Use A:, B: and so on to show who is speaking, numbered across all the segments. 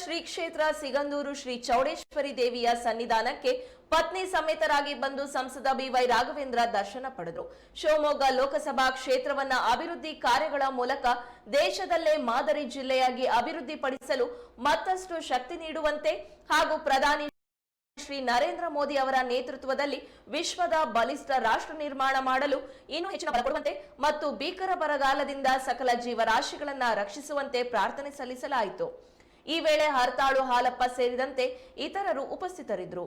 A: ಶ್ರೀ ಕ್ಷೇತ್ರ ಸಿಗಂದೂರು ಶ್ರೀ ಚೌಡೇಶ್ವರಿ ದೇವಿಯ ಸನ್ನಿಧಾನಕ್ಕೆ ಪತ್ನಿ ಸಮೇತರಾಗಿ ಬಂದು ಸಂಸದ ಬಿವೈ ರಾಘವೇಂದ್ರ ದರ್ಶನ ಪಡೆದರು. ಶಿವಮೊಗ್ಗ ಲೋಕಸಭಾ ಕ್ಷೇತ್ರವನ್ನ ಅಭಿವೃದ್ಧಿ ಕಾರ್ಯಗಳ ಮೂಲಕ ದೇಶದಲ್ಲೇ ಮಾದರಿ ಜಿಲ್ಲೆಯಾಗಿ ಅಭಿವೃದ್ಧಿಪಡಿಸಲು ಮತ್ತಷ್ಟು ಶಕ್ತಿ ನೀಡುವಂತೆ ಹಾಗೂ ಪ್ರಧಾನಿ ಶ್ರೀ ನರೇಂದ್ರ ಮೋದಿ ಅವರ ನೇತೃತ್ವದಲ್ಲಿ ವಿಶ್ವದ ಬಲಿಷ್ಠ ರಾಷ್ಟ್ರ ನಿರ್ಮಾಣ ಮಾಡಲು ಇನ್ನೂ ಹೆಚ್ಚಿನ ಬಲ ಕೊಡುವಂತೆ ಮತ್ತು ಭೀಕರ ಬರಗಾಲದಿಂದ ಸಕಲ ಜೀವರಾಶಿಗಳನ್ನ ರಕ್ಷಿಸುವಂತೆ ಪ್ರಾರ್ಥನೆ ಸಲ್ಲಿಸಲಾಯಿತು. ಈ ವೇಳೆ ಹರ್ತಾಳು ಹಾಲಪ್ಪ ಸೇರಿದಂತೆ ಇತರರು ಉಪಸ್ಥಿತರಿದ್ದರು.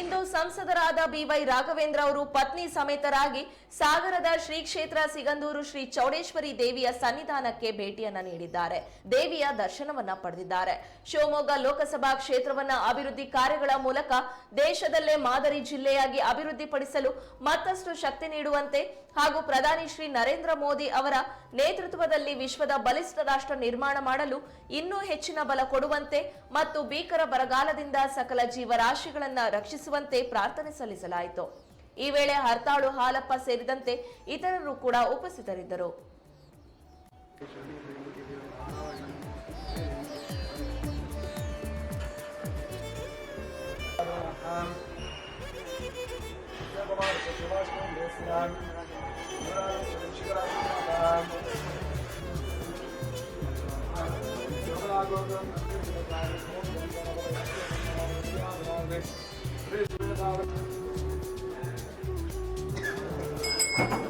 A: ಇಂದು ಸಂಸದರಾದ ಬಿವೈ ರಾಘವೇಂದ್ರ ಅವರು ಪತ್ನಿ ಸಮೇತರಾಗಿ ಸಾಗರದ ಶ್ರೀ ಕ್ಷೇತ್ರ ಸಿಗಂದೂರು ಶ್ರೀ ಚೌಡೇಶ್ವರಿ ದೇವಿಯ ಸನ್ನಿಧಾನಕ್ಕೆ ಭೇಟಿಯನ್ನ ನೀಡಿದ್ದಾರೆ. ದೇವಿಯ ದರ್ಶನವನ್ನ ಪಡೆದಿದ್ದಾರೆ. ಶಿವಮೊಗ್ಗ ಲೋಕಸಭಾ ಕ್ಷೇತ್ರವನ್ನ ಅಭಿವೃದ್ಧಿ ಕಾರ್ಯಗಳ ಮೂಲಕ ದೇಶದಲ್ಲೇ ಮಾದರಿ ಜಿಲ್ಲೆಯಾಗಿ ಅಭಿವೃದ್ಧಿಪಡಿಸಲು ಮತ್ತಷ್ಟು ಶಕ್ತಿ ನೀಡುವಂತೆ ಹಾಗೂ ಪ್ರಧಾನಿ ಶ್ರೀ ನರೇಂದ್ರ ಮೋದಿ ಅವರ ನೇತೃತ್ವದಲ್ಲಿ ವಿಶ್ವದ ಬಲಿಷ್ಠ ರಾಷ್ಟ್ರ ನಿರ್ಮಾಣ ಮಾಡಲು ಇನ್ನೂ ಹೆಚ್ಚಿನ ಬಲ ಕೊಡುವಂತೆ ಮತ್ತು ಭೀಕರ ಬರಗಾಲದಿಂದ ಸಕಲ ಜೀವರಾಶಿಗಳನ್ನ ರಕ್ಷಿಸುವಂತೆ ಪ್ರಾರ್ಥನೆ ಸಲ್ಲಿಸಲಾಯಿತು. ಈ ವೇಳೆ ಹರ್ತಾಳು ಹಾಲಪ್ಪ ಸೇರಿದಂತೆ ಇತರರು ಕೂಡ ಉಪಸ್ಥಿತರಿದ್ದರು.
B: Thank you.